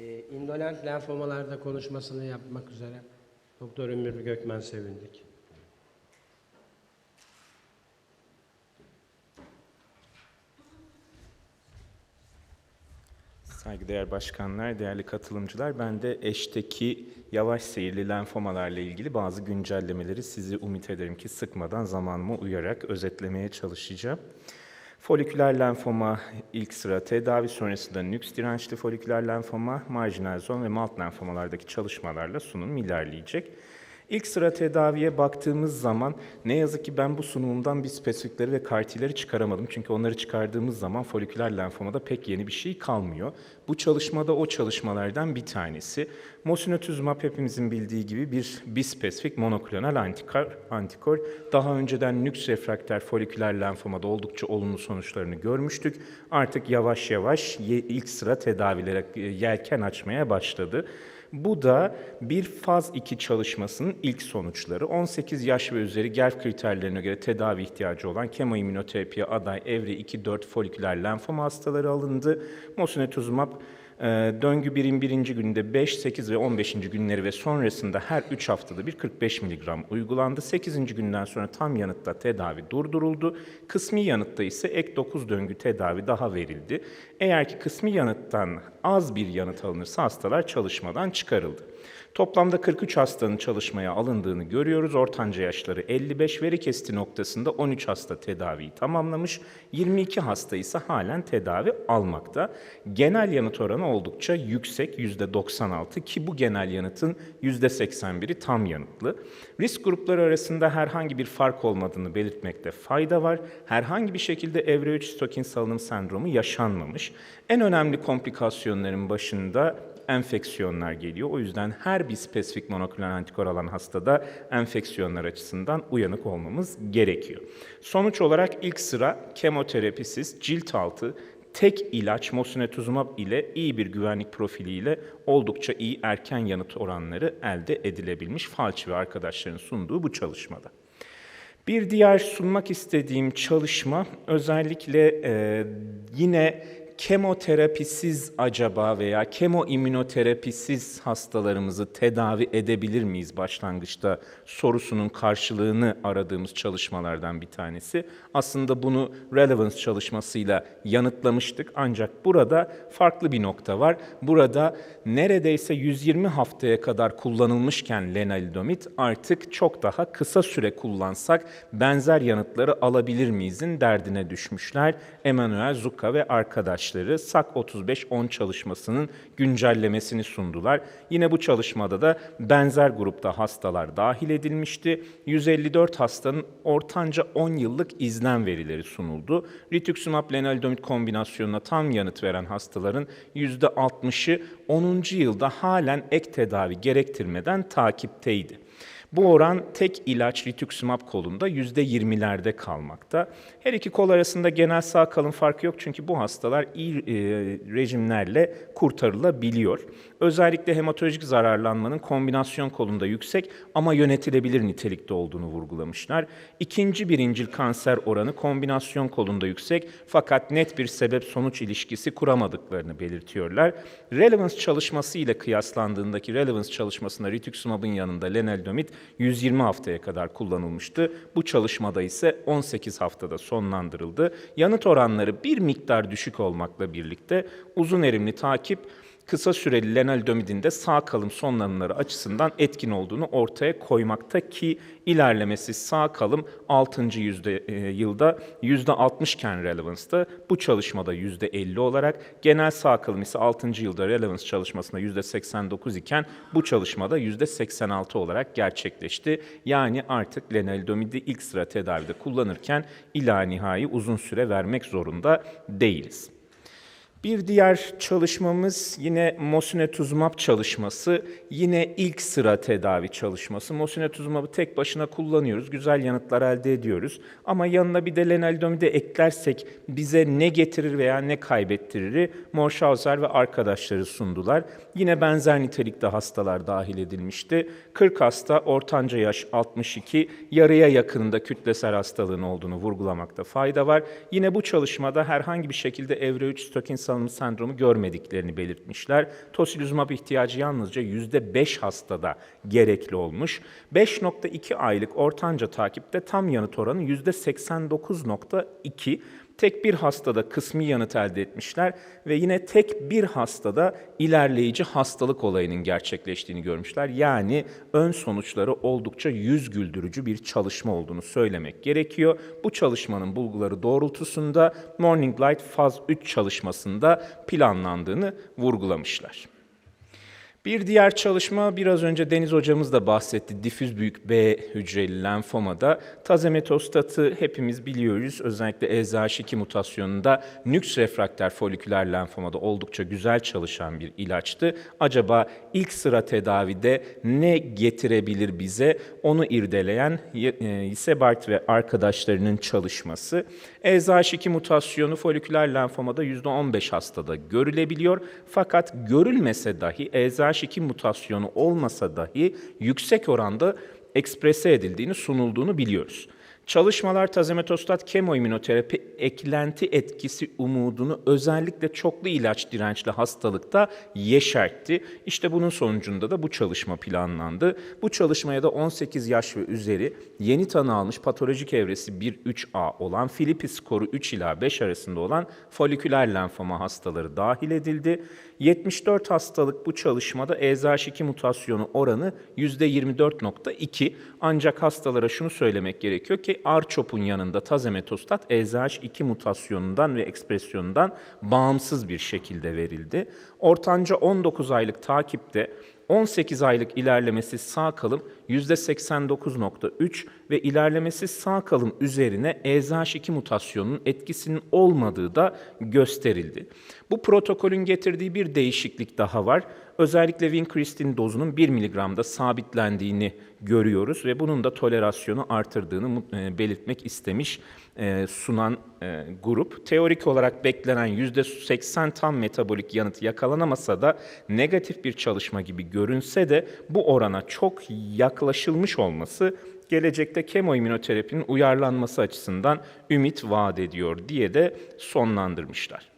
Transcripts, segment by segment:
e, indolent lenfomalarda konuşmasını yapmak üzere Doktor Ömür Gökmen sevindik. Saygıdeğer başkanlar, değerli katılımcılar, ben de eşteki yavaş seyirli lenfomalarla ilgili bazı güncellemeleri sizi umut ederim ki sıkmadan zamanıma uyarak özetlemeye çalışacağım. Foliküler lenfoma ilk sıra tedavi sonrasında nüks dirençli foliküler lenfoma, marjinal zon ve malt lenfomalardaki çalışmalarla sunum ilerleyecek. İlk sıra tedaviye baktığımız zaman ne yazık ki ben bu sunumumdan bir spesifikleri ve kartileri çıkaramadım. Çünkü onları çıkardığımız zaman foliküler lenfomada pek yeni bir şey kalmıyor. Bu çalışmada o çalışmalardan bir tanesi. Mosunetuzumab hepimizin bildiği gibi bir bispesifik monoklonal antikor, antikor. Daha önceden nüks refrakter foliküler lenfomada oldukça olumlu sonuçlarını görmüştük. Artık yavaş yavaş ilk sıra tedavilere e, yelken açmaya başladı. Bu da bir faz 2 çalışmasının ilk sonuçları. 18 yaş ve üzeri GERF kriterlerine göre tedavi ihtiyacı olan kemoimmünoterapiye aday evre 2-4 foliküler lenfoma hastaları alındı. Mosunetuzumab döngü birin birinci gününde 5, 8 ve 15. günleri ve sonrasında her 3 haftada bir 45 mg uygulandı. 8. günden sonra tam yanıtta tedavi durduruldu. Kısmi yanıtta ise ek 9 döngü tedavi daha verildi. Eğer ki kısmi yanıttan az bir yanıt alınırsa hastalar çalışmadan çıkarıldı. Toplamda 43 hastanın çalışmaya alındığını görüyoruz. Ortanca yaşları 55, veri kesti noktasında 13 hasta tedaviyi tamamlamış, 22 hasta ise halen tedavi almakta. Genel yanıt oranı oldukça yüksek, %96 ki bu genel yanıtın %81'i tam yanıtlı. Risk grupları arasında herhangi bir fark olmadığını belirtmekte fayda var. Herhangi bir şekilde evre 3 stokin salınım sendromu yaşanmamış. En önemli komplikasyonların başında enfeksiyonlar geliyor. O yüzden her bir spesifik monoklonal antikor alan hastada enfeksiyonlar açısından uyanık olmamız gerekiyor. Sonuç olarak ilk sıra kemoterapisiz cilt altı tek ilaç mosunetuzumab ile iyi bir güvenlik profiliyle oldukça iyi erken yanıt oranları elde edilebilmiş Falçı ve arkadaşlarının sunduğu bu çalışmada. Bir diğer sunmak istediğim çalışma özellikle e, yine kemoterapisiz acaba veya kemoimmünoterapisiz hastalarımızı tedavi edebilir miyiz başlangıçta sorusunun karşılığını aradığımız çalışmalardan bir tanesi. Aslında bunu relevance çalışmasıyla yanıtlamıştık ancak burada farklı bir nokta var. Burada neredeyse 120 haftaya kadar kullanılmışken lenalidomid artık çok daha kısa süre kullansak benzer yanıtları alabilir miyizin derdine düşmüşler. Emanuel Zucca ve arkadaşları SAK 35-10 çalışmasının güncellemesini sundular. Yine bu çalışmada da benzer grupta hastalar dahil edilmişti. 154 hastanın ortanca 10 yıllık izlen verileri sunuldu. Rituximab lenalidomid kombinasyonuna tam yanıt veren hastaların %60'ı 10. yılda halen ek tedavi gerektirmeden takipteydi. Bu oran tek ilaç rituximab kolunda %20'lerde kalmakta. Her iki kol arasında genel sağ kalın farkı yok çünkü bu hastalar iyi e, rejimlerle kurtarılabiliyor. Özellikle hematolojik zararlanmanın kombinasyon kolunda yüksek ama yönetilebilir nitelikte olduğunu vurgulamışlar. İkinci birincil kanser oranı kombinasyon kolunda yüksek fakat net bir sebep sonuç ilişkisi kuramadıklarını belirtiyorlar. Relevance çalışması ile kıyaslandığındaki Relevance çalışmasında rituximab'ın yanında lenalidomid 120 haftaya kadar kullanılmıştı. Bu çalışmada ise 18 haftada sonlandırıldı. Yanıt oranları bir miktar düşük olmakla birlikte uzun erimli takip kısa süreli lenalidomidin de sağ kalım sonlanımları açısından etkin olduğunu ortaya koymakta ki ilerlemesi sağ kalım 6. Yüzde, e, yılda %60 iken relevance'da bu çalışmada %50 olarak genel sağ kalım ise 6. yılda relevance çalışmasında %89 iken bu çalışmada %86 olarak gerçekleşti. Yani artık lenalidomidi ilk sıra tedavide kullanırken ila nihai uzun süre vermek zorunda değiliz. Bir diğer çalışmamız yine mosunetuzumab çalışması. Yine ilk sıra tedavi çalışması. Mosunetuzumab'ı tek başına kullanıyoruz. Güzel yanıtlar elde ediyoruz. Ama yanına bir de lenalidomide eklersek bize ne getirir veya ne kaybettirir? Morshauser ve arkadaşları sundular. Yine benzer nitelikte hastalar dahil edilmişti. 40 hasta, ortanca yaş 62, yarıya yakınında kütlesel hastalığın olduğunu vurgulamakta fayda var. Yine bu çalışmada herhangi bir şekilde evre 3 stokin salınımı sendromu görmediklerini belirtmişler. Tocilizumab ihtiyacı yalnızca %5 hastada gerekli olmuş. 5.2 aylık ortanca takipte tam yanıt oranı %89.2. Tek bir hastada kısmi yanıt elde etmişler ve yine tek bir hastada ilerleyici hastalık olayının gerçekleştiğini görmüşler. Yani ön sonuçları oldukça yüz güldürücü bir çalışma olduğunu söylemek gerekiyor. Bu çalışmanın bulguları doğrultusunda Morning Light faz 3 çalışmasında planlandığını vurgulamışlar. Bir diğer çalışma biraz önce Deniz hocamız da bahsetti. Difüz büyük B hücreli lenfomada tazemetostatı hepimiz biliyoruz. Özellikle EZH2 mutasyonunda nüks refrakter foliküler lenfomada oldukça güzel çalışan bir ilaçtı. Acaba ilk sıra tedavide ne getirebilir bize? Onu irdeleyen e, ise Bart ve arkadaşlarının çalışması. EZH2 mutasyonu foliküler lenfomada %15 hastada görülebiliyor. Fakat görülmese dahi EZH2 mutasyonu olmasa dahi yüksek oranda eksprese edildiğini, sunulduğunu biliyoruz. Çalışmalar tazemetostat kemoimmünoterapi eklenti etkisi umudunu özellikle çoklu ilaç dirençli hastalıkta yeşertti. İşte bunun sonucunda da bu çalışma planlandı. Bu çalışmaya da 18 yaş ve üzeri yeni tanı almış patolojik evresi 1-3A olan Philippis skoru 3 ila 5 arasında olan foliküler lenfoma hastaları dahil edildi. 74 hastalık bu çalışmada EZH2 mutasyonu oranı %24.2. Ancak hastalara şunu söylemek gerekiyor ki R-CHOP'un yanında tazemetostat EZH2 mutasyonundan ve ekspresyonundan bağımsız bir şekilde verildi. Ortanca 19 aylık takipte 18 aylık ilerlemesi sağ kalım %89.3 ve ilerlemesi sağ kalım üzerine EZH2 mutasyonunun etkisinin olmadığı da gösterildi. Bu protokolün getirdiği bir değişiklik daha var. Özellikle vinkristin dozunun 1 mg'da sabitlendiğini görüyoruz ve bunun da tolerasyonu artırdığını e, belirtmek istemiş e, sunan e, grup. Teorik olarak beklenen %80 tam metabolik yanıt yakalanamasa da negatif bir çalışma gibi görünse de bu orana çok yaklaşılmış olması gelecekte kemoimmünoterapinin uyarlanması açısından ümit vaat ediyor diye de sonlandırmışlar.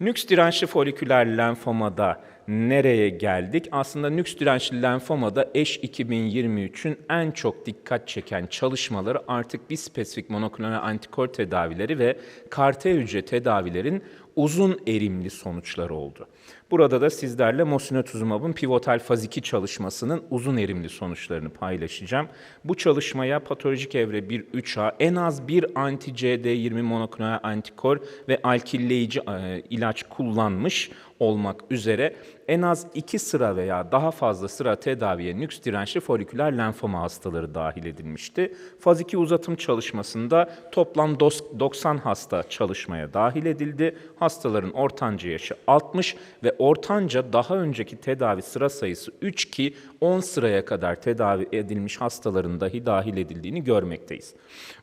Nüks dirençli foliküler lenfomada nereye geldik? Aslında nüks dirençli lenfomada EŞ 2023'ün en çok dikkat çeken çalışmaları artık bispesifik monoklonal antikor tedavileri ve CAR-T hücre tedavilerin uzun erimli sonuçları oldu. Burada da sizlerle mosunetuzumab'ın pivotal faz 2 çalışmasının uzun erimli sonuçlarını paylaşacağım. Bu çalışmaya patolojik evre 1-3A en az bir anti-CD20 monoklonal antikor ve alkilleyici e, ilaç kullanmış olmak üzere en az 2 sıra veya daha fazla sıra tedaviye nüks dirençli foliküler lenfoma hastaları dahil edilmişti. Faz 2 uzatım çalışmasında toplam 90 hasta çalışmaya dahil edildi. Hastaların ortanca yaşı 60 ve ortanca daha önceki tedavi sıra sayısı 3 ki 10 sıraya kadar tedavi edilmiş hastaların dahi dahil edildiğini görmekteyiz.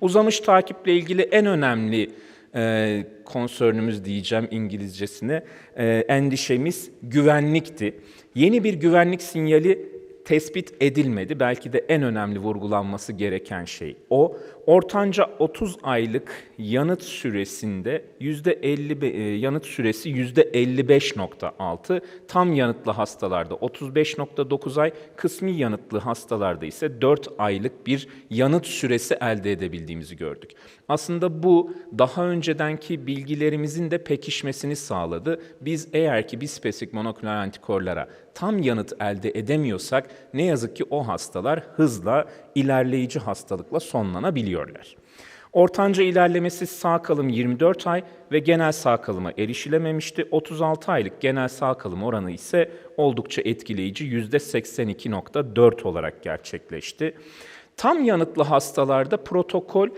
Uzamış takiple ilgili en önemli e, konsörnümüz diyeceğim İngilizcesine, e, endişemiz güvenlikti. Yeni bir güvenlik sinyali tespit edilmedi. Belki de en önemli vurgulanması gereken şey o. Ortanca 30 aylık yanıt süresinde %50 e, yanıt süresi %55.6, tam yanıtlı hastalarda 35.9 ay, kısmi yanıtlı hastalarda ise 4 aylık bir yanıt süresi elde edebildiğimizi gördük. Aslında bu daha öncedenki bilgilerimizin de pekişmesini sağladı. Biz eğer ki bispesifik monoklonal antikorlara tam yanıt elde edemiyorsak ne yazık ki o hastalar hızla ilerleyici hastalıkla sonlanabiliyorlar. Ortanca ilerlemesi sağ kalım 24 ay ve genel sağ kalıma erişilememişti. 36 aylık genel sağ kalım oranı ise oldukça etkileyici %82.4 olarak gerçekleşti. Tam yanıtlı hastalarda protokol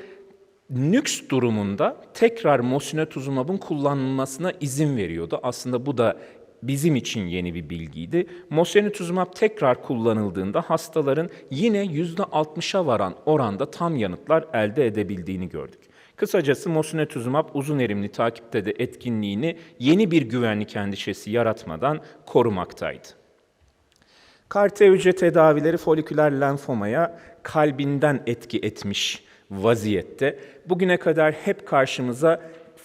nüks durumunda tekrar mosunetuzumab'ın kullanılmasına izin veriyordu. Aslında bu da bizim için yeni bir bilgiydi. Mosunetuzumab tekrar kullanıldığında hastaların yine %60'a varan oranda tam yanıtlar elde edebildiğini gördük. Kısacası mosunetuzumab uzun erimli takipte de etkinliğini yeni bir güvenlik endişesi yaratmadan korumaktaydı. CAR-T hücre tedavileri foliküler lenfomaya kalbinden etki etmiş vaziyette. Bugüne kadar hep karşımıza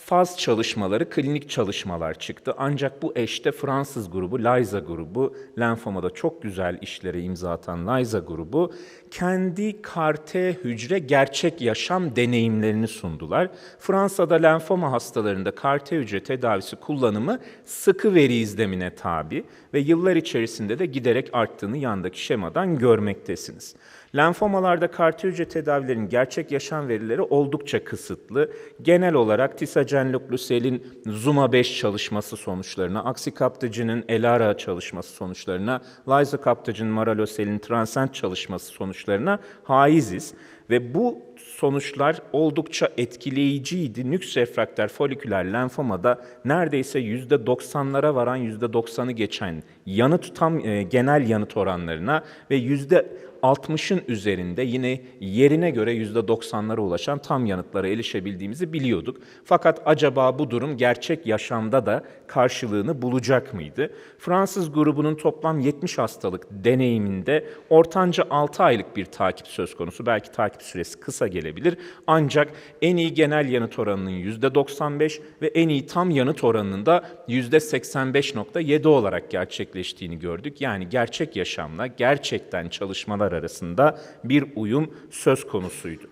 faz çalışmaları, klinik çalışmalar çıktı. Ancak bu eşte Fransız grubu, Liza grubu, lenfomada çok güzel işlere imza atan Liza grubu, kendi karte hücre gerçek yaşam deneyimlerini sundular. Fransa'da lenfoma hastalarında karte hücre tedavisi kullanımı sıkı veri izlemine tabi ve yıllar içerisinde de giderek arttığını yandaki şemadan görmektesiniz. Lenfomalarda karte hücre tedavilerinin gerçek yaşam verileri oldukça kısıtlı. Genel olarak tisagenlukluselin Zuma 5 çalışması sonuçlarına, Aksicaptogen'in Elara çalışması sonuçlarına, Lysocaptogen Maralosel'in Transcend çalışması sonuçlarına haiziz. Ve bu sonuçlar oldukça etkileyiciydi. Nüks refrakter foliküler lenfomada neredeyse %90'lara varan %90'ı geçen yanıt tam e, genel yanıt oranlarına ve yüzde 60'ın üzerinde yine yerine göre %90'lara ulaşan tam yanıtlara erişebildiğimizi biliyorduk. Fakat acaba bu durum gerçek yaşamda da karşılığını bulacak mıydı? Fransız grubunun toplam 70 hastalık deneyiminde ortanca 6 aylık bir takip söz konusu. Belki takip süresi kısa gelebilir. Ancak en iyi genel yanıt oranının %95 ve en iyi tam yanıt oranının da %85.7 olarak gerçekleştiğini gördük. Yani gerçek yaşamla gerçekten çalışmalar arasında bir uyum söz konusuydu.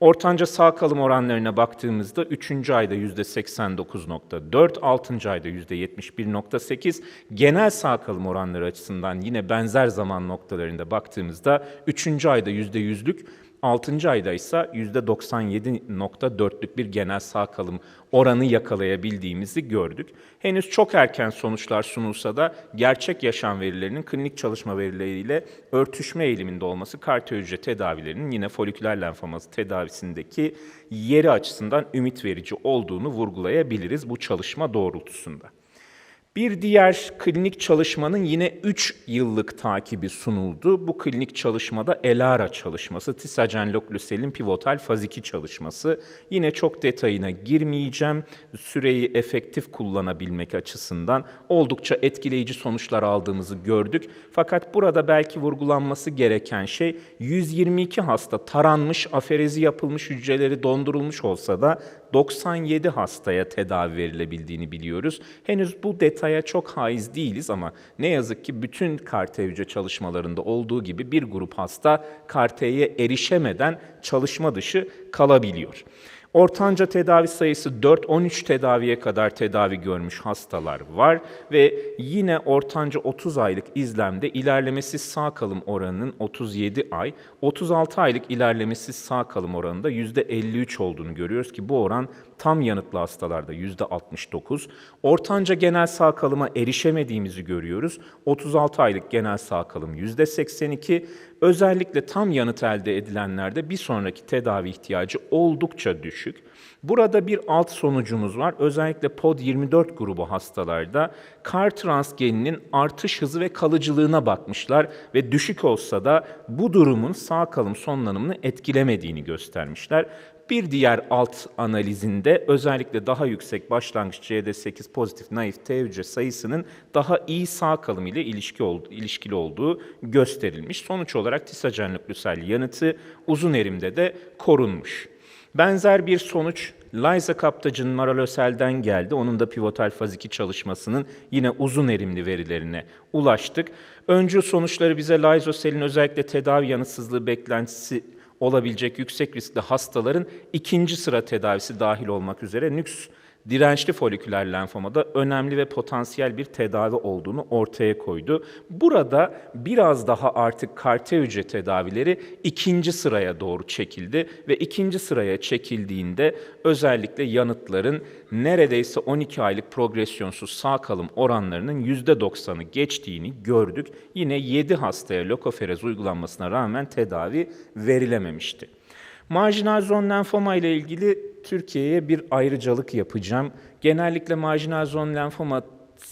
Ortanca sağ kalım oranlarına baktığımızda 3. ayda %89.4, 6. ayda %71.8, genel sağ kalım oranları açısından yine benzer zaman noktalarında baktığımızda 3. ayda %100'lük 6. ayda ise %97.4'lük bir genel sağ kalım oranı yakalayabildiğimizi gördük. Henüz çok erken sonuçlar sunulsa da gerçek yaşam verilerinin klinik çalışma verileriyle örtüşme eğiliminde olması kardiyo hücre tedavilerinin yine foliküler lenfoması tedavisindeki yeri açısından ümit verici olduğunu vurgulayabiliriz bu çalışma doğrultusunda. Bir diğer klinik çalışmanın yine 3 yıllık takibi sunuldu. Bu klinik çalışmada ELARA çalışması, Tisagenloklusel'in pivotal faz 2 çalışması. Yine çok detayına girmeyeceğim. Süreyi efektif kullanabilmek açısından oldukça etkileyici sonuçlar aldığımızı gördük. Fakat burada belki vurgulanması gereken şey 122 hasta taranmış, aferezi yapılmış, hücreleri dondurulmuş olsa da 97 hastaya tedavi verilebildiğini biliyoruz. Henüz bu detaya çok haiz değiliz ama ne yazık ki bütün karte hücre çalışmalarında olduğu gibi bir grup hasta karteye erişemeden çalışma dışı kalabiliyor. Ortanca tedavi sayısı 4-13 tedaviye kadar tedavi görmüş hastalar var ve yine ortanca 30 aylık izlemde ilerlemesiz sağ kalım oranının 37 ay, 36 aylık ilerlemesiz sağ kalım oranında %53 olduğunu görüyoruz ki bu oran tam yanıtlı hastalarda %69. Ortanca genel sağ kalıma erişemediğimizi görüyoruz. 36 aylık genel sağ kalım %82. Özellikle tam yanıt elde edilenlerde bir sonraki tedavi ihtiyacı oldukça düşük. Burada bir alt sonucumuz var. Özellikle POD24 grubu hastalarda kar transgeninin artış hızı ve kalıcılığına bakmışlar ve düşük olsa da bu durumun sağ kalım sonlanımını etkilemediğini göstermişler. Bir diğer alt analizinde özellikle daha yüksek başlangıç CD8 pozitif naif T hücre sayısının daha iyi sağ kalım ile ilişki oldu, ilişkili olduğu gösterilmiş. Sonuç olarak tisagenlüklüsel yanıtı uzun erimde de korunmuş. Benzer bir sonuç Liza Kaptac'ın Maralosel'den geldi. Onun da pivotal faz 2 çalışmasının yine uzun erimli verilerine ulaştık. Öncü sonuçları bize Lizosel'in özellikle tedavi yanıtsızlığı beklentisi olabilecek yüksek riskli hastaların ikinci sıra tedavisi dahil olmak üzere nüks dirençli foliküler lenfomada önemli ve potansiyel bir tedavi olduğunu ortaya koydu. Burada biraz daha artık karte hücre tedavileri ikinci sıraya doğru çekildi ve ikinci sıraya çekildiğinde özellikle yanıtların neredeyse 12 aylık progresyonsuz sağ kalım oranlarının %90'ı geçtiğini gördük. Yine 7 hastaya lokoferez uygulanmasına rağmen tedavi verilememişti. Marjinal zon lenfoma ile ilgili Türkiye'ye bir ayrıcalık yapacağım. Genellikle marjinal zon lenfoma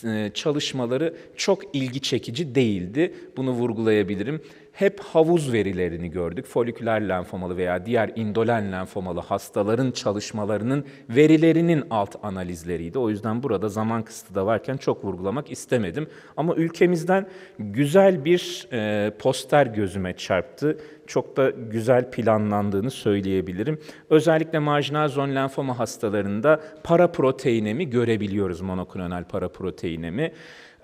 e, çalışmaları çok ilgi çekici değildi. Bunu vurgulayabilirim. Hep havuz verilerini gördük. Foliküler lenfomalı veya diğer indolen lenfomalı hastaların çalışmalarının verilerinin alt analizleriydi. O yüzden burada zaman kısıtı da varken çok vurgulamak istemedim. Ama ülkemizden güzel bir e, poster gözüme çarptı. Çok da güzel planlandığını söyleyebilirim. Özellikle marjinal zon lenfoma hastalarında paraproteinemi görebiliyoruz monoklonal paraproteinemi.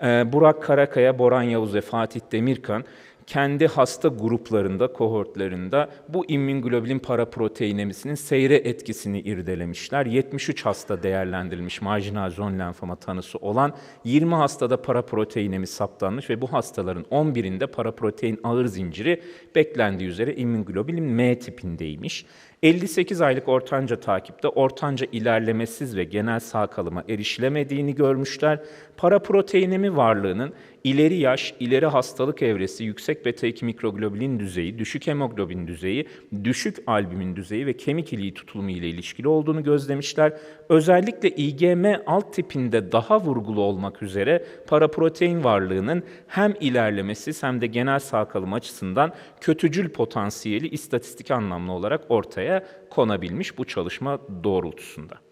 Ee, Burak Karakaya, Boran Yavuz ve Fatih Demirkan kendi hasta gruplarında, kohortlarında bu immünoglobulin paraproteinemisinin seyre etkisini irdelemişler. 73 hasta değerlendirilmiş marjinal zon lenfoma tanısı olan 20 hastada paraproteinemi saptanmış ve bu hastaların 11'inde paraprotein ağır zinciri beklendiği üzere immünoglobulin M tipindeymiş. 58 aylık ortanca takipte ortanca ilerlemesiz ve genel sağ kalıma erişilemediğini görmüşler. Paraproteinemi varlığının ileri yaş, ileri hastalık evresi, yüksek beta-2 mikroglobulin düzeyi, düşük hemoglobin düzeyi, düşük albümin düzeyi ve kemik iliği tutulumu ile ilişkili olduğunu gözlemişler. Özellikle IgM alt tipinde daha vurgulu olmak üzere paraprotein varlığının hem ilerlemesiz hem de genel sağ kalım açısından kötücül potansiyeli istatistik anlamlı olarak ortaya konabilmiş bu çalışma doğrultusunda.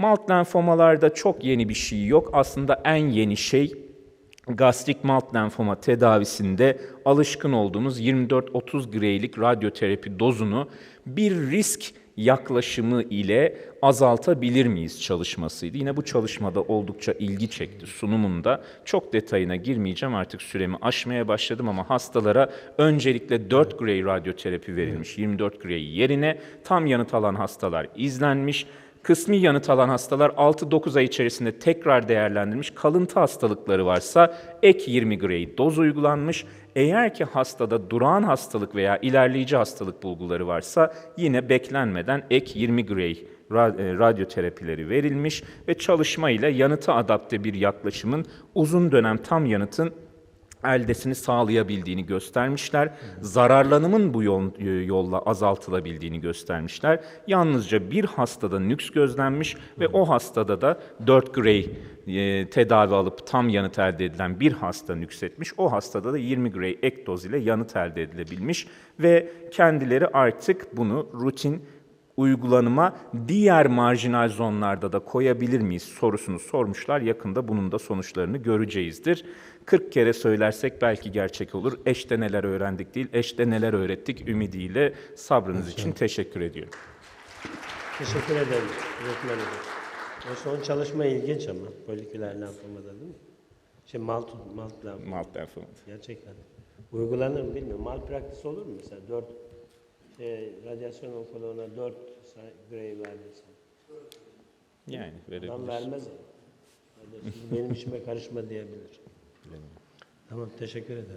Malt lenfomalarda çok yeni bir şey yok. Aslında en yeni şey gastrik malt lenfoma tedavisinde alışkın olduğumuz 24-30 greylik radyoterapi dozunu bir risk yaklaşımı ile azaltabilir miyiz çalışmasıydı. Yine bu çalışmada oldukça ilgi çekti sunumunda. Çok detayına girmeyeceğim artık süremi aşmaya başladım ama hastalara öncelikle 4 grey radyoterapi verilmiş 24 grey yerine tam yanıt alan hastalar izlenmiş. Kısmi yanıt alan hastalar 6-9 ay içerisinde tekrar değerlendirilmiş. Kalıntı hastalıkları varsa ek 20 grey doz uygulanmış. Eğer ki hastada durağan hastalık veya ilerleyici hastalık bulguları varsa yine beklenmeden ek 20 grey e, radyoterapileri verilmiş ve çalışma ile yanıta adapte bir yaklaşımın uzun dönem tam yanıtın eldesini sağlayabildiğini göstermişler. Zararlanımın bu e, yolla azaltılabildiğini göstermişler. Yalnızca bir hastada nüks gözlenmiş ve o hastada da 4 grey e, tedavi alıp tam yanıt elde edilen bir hasta nüksetmiş. O hastada da 20 grey ek doz ile yanıt elde edilebilmiş ve kendileri artık bunu rutin uygulanıma diğer marjinal zonlarda da koyabilir miyiz sorusunu sormuşlar. Yakında bunun da sonuçlarını göreceğizdir. 40 kere söylersek belki gerçek olur. Eşte neler öğrendik değil, eşte neler öğrettik ümidiyle sabrınız için teşekkür ediyorum. Teşekkür ederim öğretmenim. O son çalışma ilginç ama foliküler lenfomada değil mi? Şey malt, malt lenfoma. Malt lenfoma. Gerçekten. Uygulanır mı bilmiyorum. Malpraktis olur mu mesela? 4 şey, radyasyon onkoloğuna 4 grey verdiysen. Yani Adam verebilir. vermez ama. Hadi şimdi benim işime karışma diyebilir. Tamam teşekkür ederim.